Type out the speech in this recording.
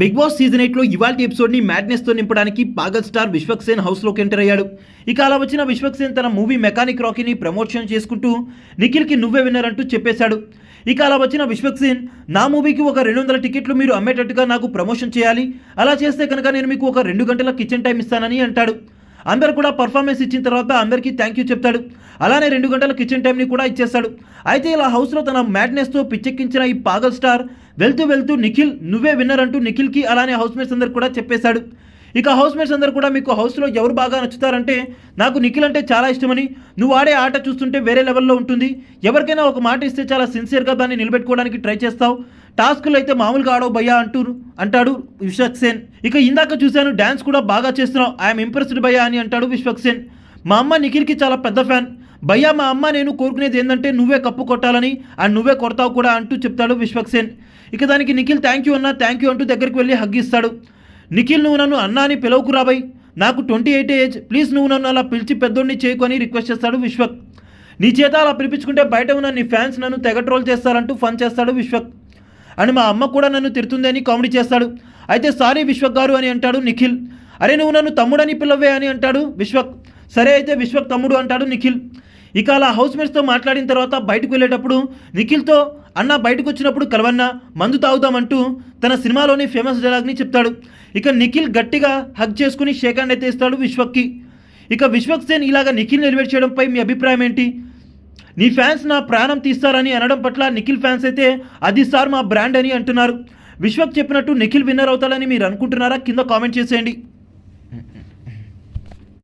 Big boss season ఎయిట్లో ఇవాళ ఎపిసోడ్ని మ్యాడ్నెస్తో నింపడానికి పాగల్ స్టార్ విశ్వక్ సేన్ హౌస్లోకి ఎంటర్ అయ్యాడు. ఇక అలా వచ్చిన విశ్వక్ సేన్ తన మూవీ మెకానిక్ రాకీని ప్రమోషన్ చేసుకుంటూ నిఖిల్కి నువ్వే విన్నర్ అంటూ చెప్పేశాడు. ఇక అలా వచ్చిన విశ్వక్ సేన్ నా మూవీకి ఒక రెండు వందల టికెట్లు మీరు అమ్మేటట్టుగా నాకు ప్రమోషన్ చేయాలి. అలా చేస్తే కనుక నేను మీకు ఒక రెండు గంటల కిచెన్ టైం ఇస్తానని అంటాడు. అందరు కూడా పర్ఫార్మెన్స్ ఇచ్చిన తర్వాత అందరికీ థ్యాంక్ యూ చెప్తాడు. అలానే రెండు గంటల కిచెన్ టైంని కూడా ఇచ్చేస్తాడు. అయితే ఇలా హౌస్లో తన మ్యాడ్నెస్తో పిచ్చెక్కించిన ఈ పాగల్ స్టార్ వెళ్తూ వెళ్తూ నిఖిల్ నువ్వే విన్నర్ అంటూ నిఖిల్కి అలానే హౌస్ మేట్స్ అందరు కూడా చెప్పేశాడు. ఇక హౌస్ మేట్స్ అందరు కూడా మీకు హౌస్లో ఎవరు బాగా నచ్చుతారంటే నాకు నిఖిల్ అంటే చాలా ఇష్టమని నువ్వు ఆడే ఆట చూస్తుంటే వేరే లెవెల్లో ఉంటుంది. ఎవరికైనా ఒక మాట ఇస్తే చాలా సిన్సియర్గా దాన్ని నిలబెట్టుకోవడానికి ట్రై చేస్తావు. టాస్కులు అయితే మామూలుగా ఆడవు భయ్యా అంటూ అంటాడు విశ్వక్ సేన్. ఇక ఇందాక చూశాను డ్యాన్స్ కూడా బాగా చేస్తున్నావు. ఐఎమ్ ఇంప్రెస్డ్ భయ్యా అని అంటాడు విశ్వక్ సేన్. మా అమ్మ నిఖిల్కి చాలా పెద్ద ఫ్యాన్. భయ్యా మా అమ్మ నేను కోరుకునేది ఏంటంటే నువ్వే కప్పు కొట్టాలని అండ్ నువ్వే కొడతావు కూడా అంటూ చెప్తాడు విశ్వక్ సేన్. ఇక దానికి నిఖిల్ థ్యాంక్ యూ అన్న థ్యాంక్ యూ అంటూ దగ్గరికి వెళ్ళి హగ్గిస్తాడు నిఖిల్ నువ్వు నన్ను అన్నా అని పిలవకు రాబాయ్. నాకు ట్వంటీ ఎయిట్ ఏజ్ ప్లీజ్ నువ్వు నన్ను అలా పిలిచి పెద్దోడిని చేయకు అని రిక్వెస్ట్ చేస్తాడు విశ్వక్. నీ చేత అలా పిలిపించుకుంటే బయట ఉన్న నీ ఫ్యాన్స్ నన్ను తెగ ట్రోల్ చేస్తారంటూ ఫన్ చేస్తాడు విశ్వక్. అని మా అమ్మ కూడా నన్ను తిడుతుందని కామెడీ చేస్తాడు. అయితే సారీ విశ్వక్ గారు అని అంటాడు నిఖిల్. అరే నువ్వు నన్ను తమ్ముడని పిల్లవే అని అంటాడు విశ్వక్. సరే అయితే విశ్వక్ తమ్ముడు అంటాడు నిఖిల్. ఇక అలా హౌస్ మేట్స్తో మాట్లాడిన తర్వాత బయటకు వెళ్ళేటప్పుడు నిఖిల్తో అన్న బయటకు వచ్చినప్పుడు కలవన్న మందు తాగుదామంటూ తన సినిమాలోని ఫేమస్ డైలాగ్ని చెప్తాడు. ఇక నిఖిల్ గట్టిగా హగ్ చేసుకుని షేక్ హ్యాండ్ అయితే ఇస్తాడు విశ్వక్కి. ఇక విశ్వక్ సేన్ ఇలాగ నిఖిల్ నిలబెట్ చేయడంపై మీ అభిప్రాయం ఏంటి? నీ ఫ్యాన్స్ నా ప్రాణం తీస్తారని అనడం పట్ల నిఖిల్ ఫ్యాన్స్ అయితే అది సార్ మా బ్రాండ్ అని అంటున్నారు. విశ్వక్ చెప్పినట్టు నిఖిల్ విన్నర్ అవుతాడని మీరు అనుకుంటున్నారా? కింద కామెంట్ చేసేయండి.